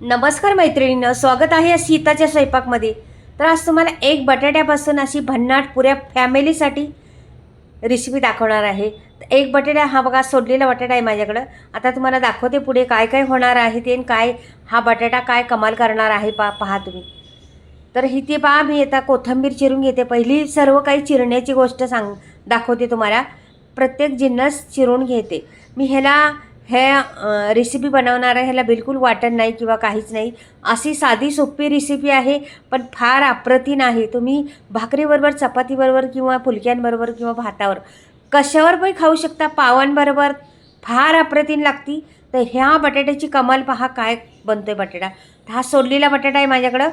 नमस्कार मैत्रिणीनं स्वागत आहे सीताच्या स्वयंपाकमध्ये. तर आज तुम्हाला एक बटाट्यापासून अशी भन्नाट पुऱ्या फॅमिलीसाठी रेसिपी दाखवणार आहे. तर एक बटाटा हा बघा सोडलेला बटाटा आहे माझ्याकडं. आता तुम्हाला दाखवते पुढे काय काय होणार आहे ते काय हा बटाटा काय कमाल करणार आहे पा पहा तुम्ही. तर ही ते पहा मी आता कोथिंबीर चिरून घेते. पहिली सर्व काही चिरण्याची गोष्ट सांग दाखवते तुम्हाला. प्रत्येक जिन्नस चिरून घेते. मी ह्याला हे रेसिपी बनवणार आहे ह्याला बिलकुल वाटण नाही किंवा काहीच नाही. अशी साधी सोपी रेसिपी आहे पण फार अप्रतिम आहे. तुम्ही भाकरीबरोबर चपातीबरोबर किंवा फुलक्यांबरोबर किंवा भातावर कशावर पण खाऊ शकता पावांबरोबर फार अप्रतिम लागती. तर ह्या बटाट्याची कमाल पहा काय बनतो आहे बटाटा. हा सोडलेला बटाटा आहे माझ्याकडं.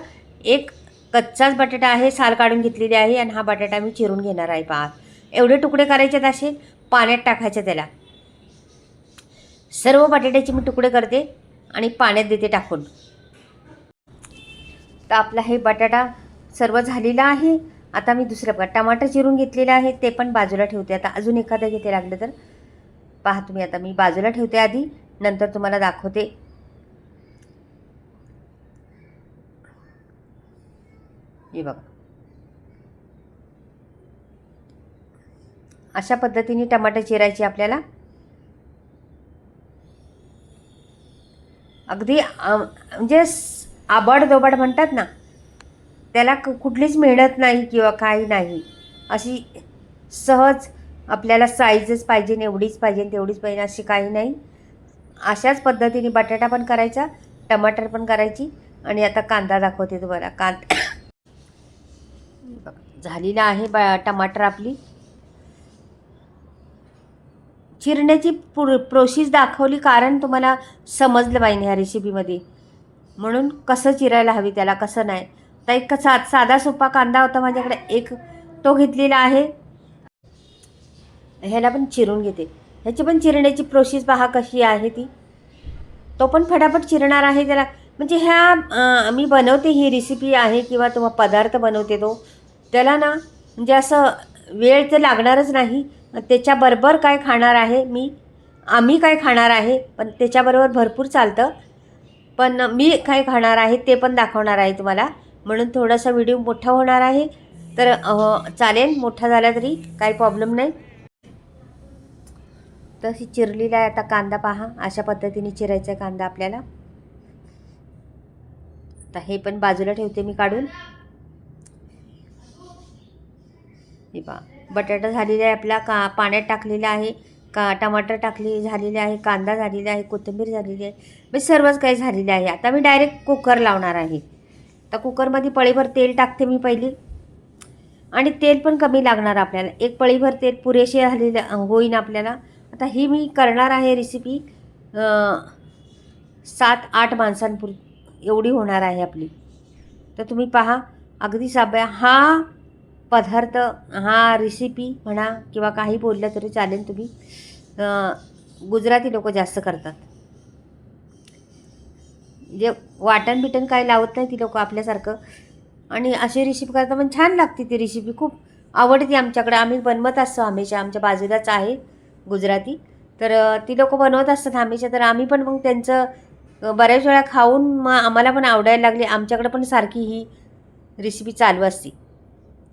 एक कच्चाच बटाटा आहे साल काढून घेतलेली आहे आणि हा बटाटा मी चिरून घेणार आहे पहा. एवढे तुकडे करायचे असे पाण्यात टाकायचे त्याला. सर्व बटाट्याचे मी तुकडे करते आणि पाण्यात देते टाकून. तर आपला हे बटाटा सर्व झालेला आहे. आता मी दुसरं प्रकार टमाटर चिरून घेतलेलं आहे ते पण बाजूला ठेवते. आता अजून एखादं घेते लागलं तर. पहा तुम्ही आता मी बाजूला ठेवते आधी नंतर तुम्हाला दाखवते. हे बघा. अशा पद्धतीने टमाटर चिरायची आपल्याला. अगदी म्हणजे स- म्हणतात ना त्याला क- कुठलीच मेहनत नाही किंवा काही नाही. अशी सहज आपल्याला साईजच पाहिजे एवढीच पाहिजे तेवढीच पाहिजे अशी काही नाही. अशाच पद्धतीने बटाटा पण करायचा टमाटर पण करायची आणि आता कांदा दाखवते तुम्हाला. कांदा झालेला आहे ब टमाटर आपली. चिरण्याची पुर प्रोसेस दाखवली कारण तुम्हाला समजलं पाहिजे ह्या रेसिपीमध्ये म्हणून कसं चिरायला हवी त्याला कसं नाही. तर एक सा साधा सोपा कांदा होता माझ्याकडे. एक तो घेतलेला आहे. ह्याला पण चिरून घेते. ह्याची पण चिरण्याची प्रोसेस पहा कशी आहे ती. तो पण फटाफट चिरणार आहे त्याला. म्हणजे ह्या मी बनवते ही रेसिपी आहे किंवा तुम्हा पदार्थ बनवते तो. त्याला ना म्हणजे असं वेळ तर लागणारच नाही. त्याच्याबरोबर काय खाणार आहे मी? आम्ही काय खाणार आहे? पण त्याच्याबरोबर भरपूर चालतं. पण मी काय खाणार आहे ते पण दाखवणार आहे तुम्हाला. म्हणून थोडासा व्हिडिओ मोठा होणार आहे. तर चालेल. मोठा झाला तरी काही प्रॉब्लेम नाही. तशी चिरलेला आहे आता कांदा पहा. अशा पद्धतीने चिरायचा आहे कांदा आपल्याला. आता हे पण बाजूला ठेवते मी काढून. हे पहा. बटाटा झालेला आहे आपला का पाण्यात टाकलेला आहे का टमाटर टाकले झालेले आहे कांदा झालेला आहे कोथिंबीर झालेली आहे म्हणजे सर्वच काही झालेलं आहे. आता मी डायरेक्ट कुकर लावणार आहे. तर कुकरमध्ये पळीभर तेल टाकते मी पहिली. आणि तेल पण कमी लागणार आपल्याला. एक पळीभर तेल पुरेसे झालेले होईन आपल्याला. आता ही मी करणार आहे रेसिपी सात आठ माणसांपुर एवढी होणार आहे आपली. तर तुम्ही पहा अगदी साब्या हा पदार्थ हा रेसिपी म्हणा किंवा काही बोललं तरी चालेल तुम्ही. गुजराती लोक जास्त करतात. जे वाटण बिटण काय लावत नाही ती लोक आपल्यासारखं. आणि अशी रेसिपी करता पण छान लागते ती रेसिपी खूप आवडते आमच्याकडे. आम्ही बनवत असतो हमेशा आमच्या बाजूलाच आहे गुजराती. तर ती लोक बनवत असतात हमेशा तर आम्ही पण मग त्यांचं बऱ्याच वेळा खाऊन मग आम्हाला पण आवडायला लागली. आमच्याकडे पण सारखी ही रेसिपी चालू असते.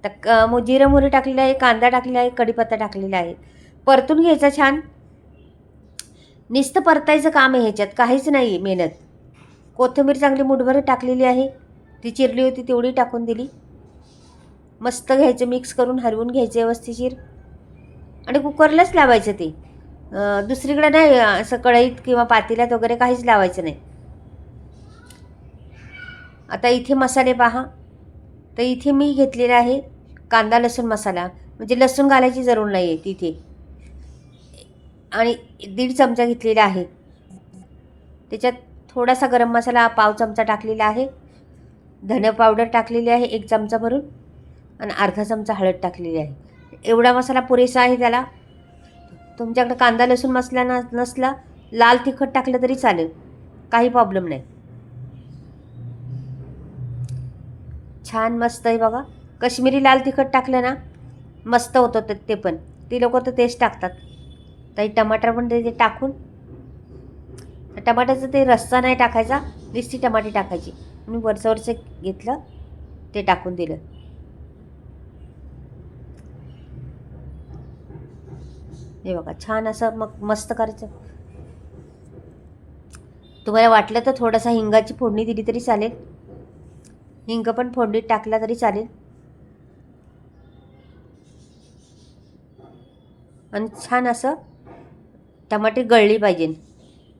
तर मग जिरं मोहरी टाकलेलं आहे कांदा टाकलेला आहे कढीपत्ता टाकलेला आहे. परतून घ्यायचा छान. नुसतं परतायचं काम आहे ह्याच्यात काहीच नाही आहे मेहनत. कोथिंबीर चांगली मुठभर टाकलेली आहे. ती चिरली होती तेवढी टाकून दिली. मस्त घ्यायचं मिक्स करून हरवून घ्यायचं व्यवस्थिशीर आणि कुकरलाच लावायचं ते. दुसरीकडे नाही असं कढईत किंवा पातेल्यात वगैरे काहीच लावायचं नाही. आता इथे मसाले पहा. तर इथे मी घेतलेलं आहे कांदा लसूण मसाला म्हणजे लसूण घालायची जरूर नाही आहे तिथे. आणि दीड चमचा घेतलेला आहे. त्याच्यात थोडासा गरम मसाला पाव चमचा टाकलेला आहे. धने पावडर टाकलेली आहे एक चमचा भरून. आणि अर्धा चमचा हळद टाकलेली आहे. एवढा मसाला पुरेसा आहे त्याला. तुमच्याकडे कांदा लसूण मसाला न नसला लाल तिखट टाकलं तरी चालेल. काही प्रॉब्लेम नाही. छान मस्त आहे बघा. कश्मीरी लाल तिखट टाकलं ना मस्त होतं तर ते पण. ती लोक तर तेच टाकतात. ताई टमाटर पण ते टाकून टमाट्याचं ते रस्सा नाही टाकायचा निस्ती टमाटे टाकायची. म्हणून वरचं वरचं घेतलं ते टाकून दिलं. हे बघा छान असं मग मस्त करायचं. तुम्हाला वाटलं तर थोडासा हिंगाची फोडणी दिली तरी चालेल. हिंग पण फोडणीत टाकला तरी चालेल. आणि छान असं टमाटे गळली पाहिजे.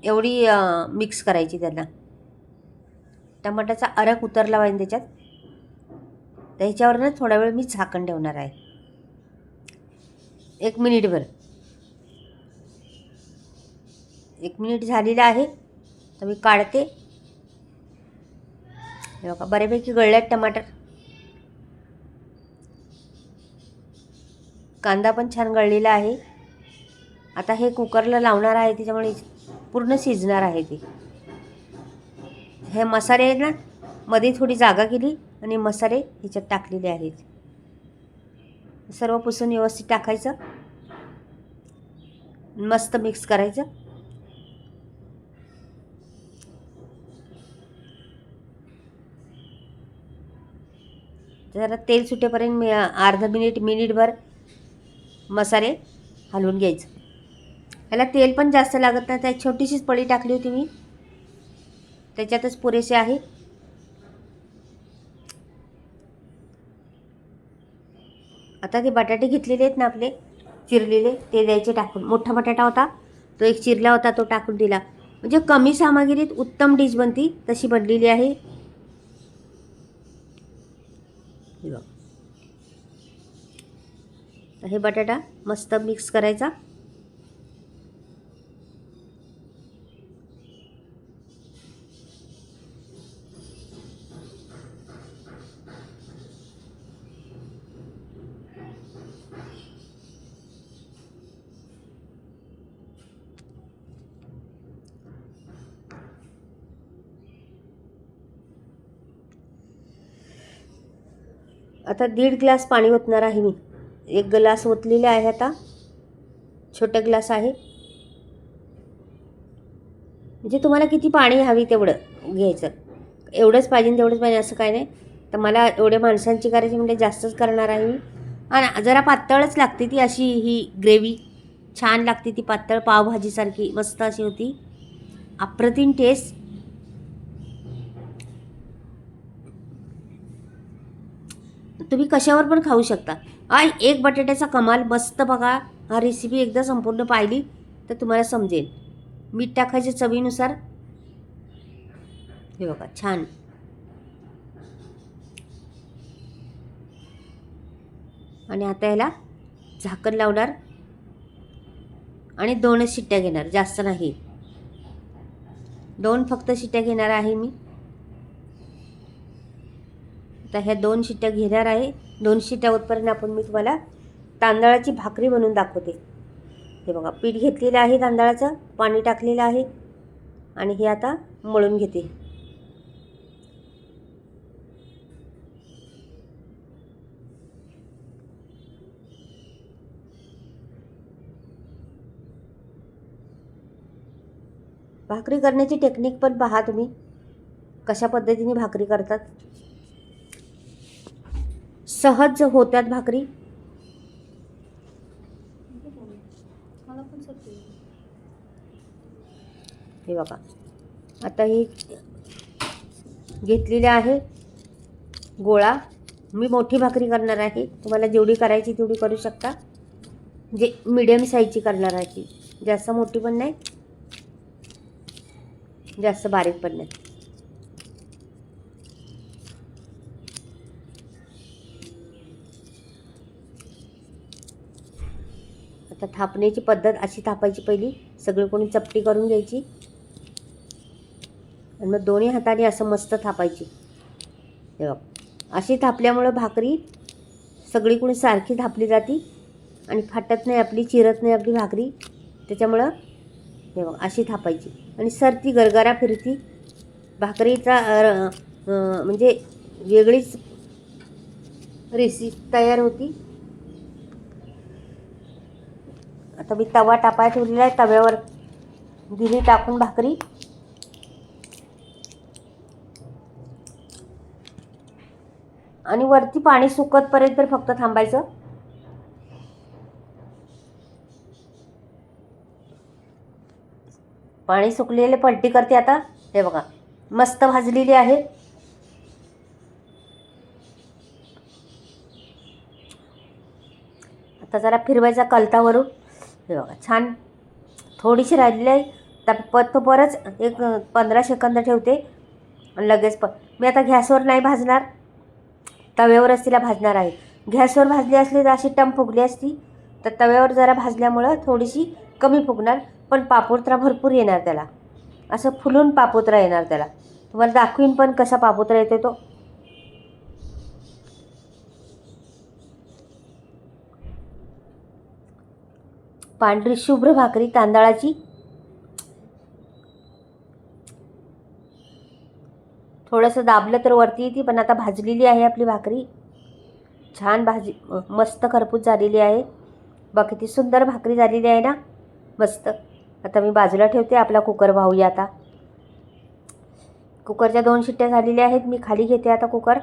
एवढी मिक्स करायची त्यांना. टमाट्याचा अरक उतरला पाहिजे त्याच्यात. त्याच्यावरनं थोडा वेळ मी झाकण ठेवणार आहे. एक मिनिटभर एक मिनिट झालेलं आहे. तर मी काढते. बघा बऱ्यापैकी गळल्यात टमाटर. कांदा पण छान गळलेला आहे. आता हे कुकरला लावणार आहे त्याच्यामुळे पूर्ण शिजणार आहे ते. हे मसाले ना मध्ये थोडी जागा केली आणि मसाले ह्याच्यात टाकलेले आहेत. सर्व पुसून व्यवस्थित टाकायचं. मस्त मिक्स करायचं. जरा तेल सुटेपर्यंत मी अर्धा मिनिट मिनिटभर मसाले हलवून घ्यायचं. ह्याला तेल पण जास्त लागत नाही त्यात छोटीशीच पळी टाकली होती मी. त्याच्यातच पुरेसे आहे. आता ते बटाटे घेतलेले आहेत ना आपले चिरलेले ते द्यायचे टाकून. मोठा बटाटा होता तो एक चिरला होता तो टाकून दिला. म्हणजे कमी सामग्रीत उत्तम डिश बनती तशी बनलेली आहे. हे बटाटा मस्त मिक्स करायचा. आता दीड ग्लास पाणी ओतणार आहे मी. एक ग्लास ओतलेले आहे आता. छोटा ग्लास आहे. म्हणजे तुम्हाला किती पाणी हवी तेवढं घ्यायचं. एवढंच पाहिजे तेवढंच पाहिजे असं काय नाही. तर मला एवढ्या माणसांची करायची म्हणजे जास्तच करणार आहे मी. आणि जरा पातळच लागते ती अशी ही ग्रेव्ही छान लागते ती पातळ पावभाजीसारखी मस्त अशी होती. अप्रतिम टेस्ट तुम्ही कशावर पण खाऊ शकता. हा एक बटाट्याचा कमाल मस्त बघा. हा रेसिपी एकदा संपूर्ण पाहिली तर तुम्हाला समजेल. मीठ टाकायचे चवीनुसार. हे बघा छान. आणि आता याला झाकण लावणार. आणि दोनच शिट्ट्या घेणार जास्त नाही. दोन फक्त शिट्ट्या घेणार आहे मी. आता ह्या दोन शिट्ट्या घेणार आहे. दोन शिट्ट्या होतपर्यंत आपण मी तुम्हाला तांदळाची भाकरी बनवून दाखवते. हे बघा पीठ घेतलेलं आहे तांदळाचं पाणी टाकलेलं आहे आणि हे आता मळून घेते. भाकरी करण्याची टेक्निक पण पहा तुम्ही. कशा पद्धतीने भाकरी करतात? सहज होत्यात भाकरी? हे बघा. आता ही घेतलेली आहे. गोळा. मी मोठी भाकरी करणार आहे. तुम्हाला जेवढी करायची तेवढी करू शकता. जे मिडियम साईजची करणार आहे ती. जास्त मोठी पण नाही. जास्त बारीक पण नाही. आता थापण्याची पद्धत अशी थापायची पहिली. सगळी कोणी चपटी करून घ्यायची. आणि मग दोन्ही हाताने असं मस्त थापायची. हे बघ. अशी थापल्यामुळं भाकरी सगळी कोणी सारखी थापली जाती. आणि फाटत नाही आपली चिरत नाही आपली भाकरी. त्याच्यामुळं हे बघ अशी थापायची. आणि सरती गरगरा फिरती. भाकरीचा म्हणजे वेगळीच रेसिपी तयार होती. आता मी तवा टापाय ठेवलेला आहे तव्यावर दिली टाकून भाकरी. आणि वरती पाणी सुकतपर्यंत फक्त थांबायचं. पाणी सुकलेले पलटी करते आता. हे बघा मस्त भाजलेली आहे. आता जरा फिरवायचा कलतावरून. हे बघा छान. थोडीशी राहिलेली आहे. तर पत बरंच एक पंधरा सेकंद ठेवते. आणि लगेच प मी आता गॅसवर नाही भाजणार. तव्यावरच तिला भाजणार आहे. गॅसवर भाजली असली तर अशी टम फुगली असती. तर तव्यावर जरा भाजल्यामुळं थोडीशी कमी फुगणार. पण पापोत्रा भरपूर येणार त्याला. असं फुलून पापोत्रा येणार त्याला. तुम्हाला दाखवीन पण कसा पापोत्रा येतो तो. पांढरी शुभ्र भाकरी तांदळाची. थोडंसं दाबलं तर वरती येते पण आता भाजलेली आहे आपली भाकरी. छान भाजी मस्त खरपूस झालेली आहे. बघ किती सुंदर भाकरी झालेली आहे ना. मस्त. आता मी बाजूला ठेवते आपला कुकर भाऊया आता. कुकरच्या दोन शिट्ट्या झालेल्या आहेत मी खाली घेते आता कुकर.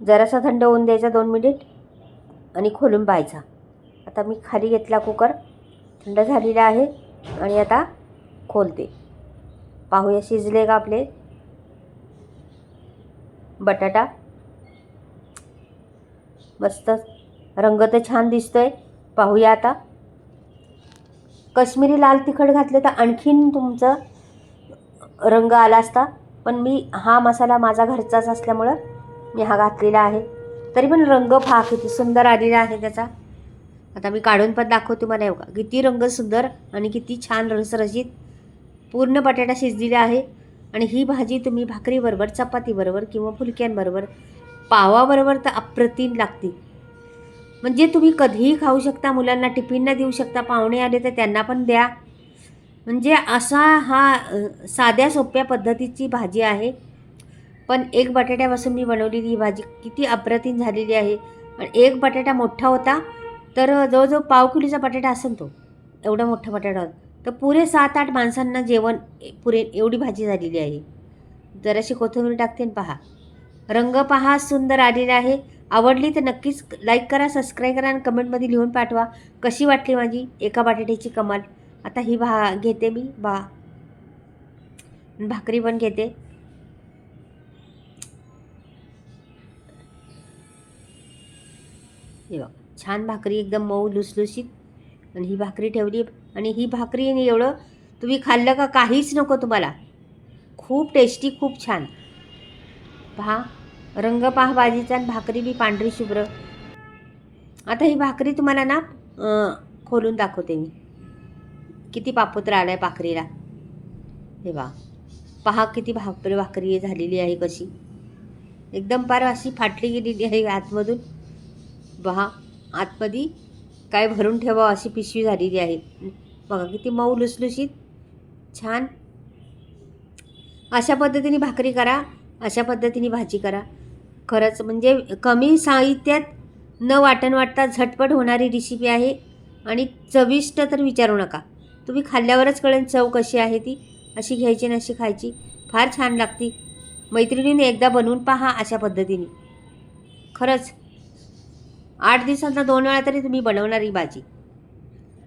जरासा थंड होऊन द्यायचा दोन मिनिट आणि खोलून पाहायचा. आता मी खाली घेतला कुकर. थंड झालेला आहे आणि आता खोलते. पाहूया शिजले का आपले बटाटा. मस्त रंग तर छान दिसतोय. पाहूया आता. कश्मीरी लाल तिखट घातलं तर आणखीन तुमचं रंग आला असता. पण मी हा मसाला माझा घरचाच असल्यामुळं मी हा घातलेला आहे. तरी पण रंग फाक किती सुंदर आलेला आहे त्याचा. आता मी काढून पण दाखवते मला एवढा. किती रंग सुंदर आणि किती छान रसरशीत पूर्ण बटाटा शिजलेला आहे. आणि ही भाजी तुम्ही भाकरीबरोबर चपातीबरोबर किंवा फुलक्यांबरोबर पावाबरोबर तर अप्रतिम लागते. म्हणजे तुम्ही कधीही खाऊ शकता मुलांना टिफिनला देऊ शकता पाहुणे आले तर त्यांना पण द्या. म्हणजे असा हा साध्या सोप्या पद्धतीची भाजी आहे. पण एक बटाट्यापासून मी बनवलेली ही भाजी किती अप्रतिम झालेली आहे. आणि एक बटाटा मोठा होता तर जवळजवळ पाव किलोचा बटाटा असेल तो एवढा मोठा बटाटा तर पुरे सात आठ माणसांना जेवण पुरे एवढी भाजी झालेली आहे. जराशी कोथिंबीर टाकते आणि पहा. रंग पहा सुंदर आलेला आहे. आवडली तर नक्कीच लाईक करा सबस्क्राईब करा आणि कमेंटमध्ये लिहून पाठवा. कशी वाटली माझी? एका बटाट्याची कमाल. आता ही भा घेते मी बा भाकरी पण घेते. हे बघ. छान भाकरी एकदम मऊ लुसलुशीत. आणि ही भाकरी ठेवली आणि ही भाकरी आणि एवढं तुम्ही खाल्लं का काहीच नको तुम्हाला. खूप टेस्टी खूप छान. पहा रंग पहा भाजीचा आणि भाकरी बी पांढरी शुभ्र. आता ही भाकरी तुम्हाला ना खोलून दाखवते मी. किती पापुत्र आलं आहे भाकरीला. हे बा पहा किती भाकरी भाकरी झालेली आहे कशी. एकदम पार अशी फाटली गेलेली आहे आतमधून. पहा आतमध्ये काय भरून ठेवा अशी पिशवी झालेली आहे. बघा किती मऊ लुसलुशीत छान. अशा पद्धतीने भाकरी करा अशा पद्धतीने भाजी करा. खरंच म्हणजे कमी साहित्यात न वाटण वाटता झटपट होणारी रेसिपी आहे आणि चविष्ट तर विचारू नका. तुम्ही खाल्ल्यावरच कळेल चव कशी आहे ती. अशी घ्यायची आणि अशी खायची. फार छान लागती. मैत्रिणीने एकदा बनवून पहा अशा पद्धतीने. खरंच आठ दिवसांचा दोन वेळा तरी तुम्ही बनवणार ही भाजी.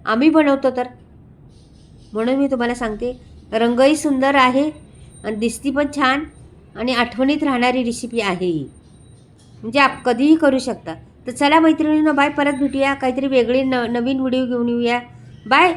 आम्ही बनवतो तर. म्हणून मी तुम्हाला सांगते रंगही सुंदर आहे आणि दिसती पण छान आणि आठवणीत राहणारी रेसिपी आहे ही. म्हणजे आप कधीही करू शकता. तर चला मैत्रिणींना बाय परत भेटूया. काहीतरी वेगळी न नवीन व्हिडिओ घेऊन येऊया. बाय